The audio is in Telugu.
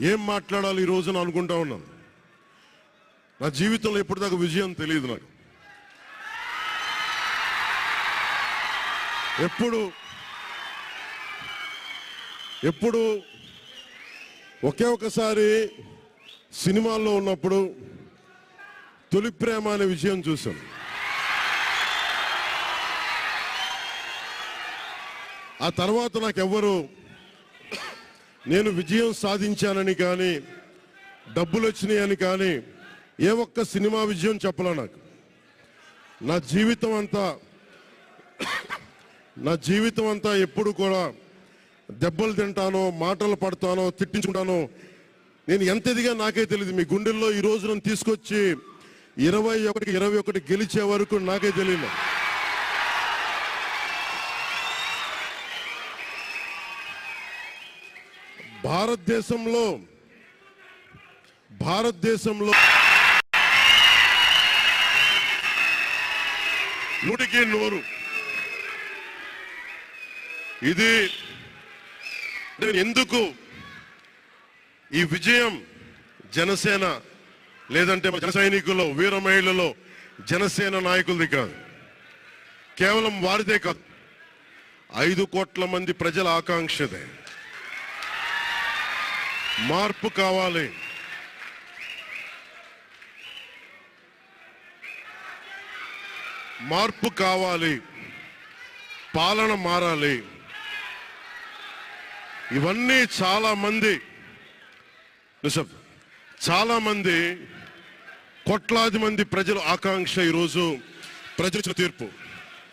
ఏం మాట్లాడాలి ఈ రోజున అనుకుంటా ఉన్నాను. నా జీవితంలో ఎప్పటిదాకా విజయం తెలియదు నాకు. ఎప్పుడు ఎప్పుడు ఒకే ఒకసారి సినిమాల్లో ఉన్నప్పుడు తొలి ప్రేమ అనే విజయం చూశాను. ఆ తర్వాత నాకెవ్వరు నేను విజయం సాధించానని కానీ డబ్బులు వచ్చినాయని కానీ ఏ ఒక్క సినిమా విజయం చెప్పలా నాకు. నా జీవితం అంతా నా జీవితం అంతా ఎప్పుడు కూడా దెబ్బలు తింటానో మాటలు పడతానో తిట్టించుకుంటానో నేను ఎంత ఎదిగా నాకే తెలియదు మీ గుండెల్లో ఈ రోజు నన్ను తీసుకొచ్చి ఇరవై ఒకటి ఇరవై ఒకటి గెలిచే వరకు నాకే తెలియదు భారతదేశంలో భారతదేశంలో నూటికి నూరు. ఇది ఎందుకు ఈ విజయం జనసేన లేదంటే జన సైనికుల్లో వీర మహిళలో జనసేన నాయకులది కాదు. కేవలం వారిదే కాదు. ఐదు కోట్ల మంది ప్రజల ఆకాంక్షదే. మార్పు కావాలి. మార్పు కావాలి. పాలన మారాలి. ఇవన్నీ చాలా మంది నిజం. చాలా మంది కోట్లాది మంది ప్రజల ఆకాంక్ష ఈరోజు ప్రజల తీర్పు.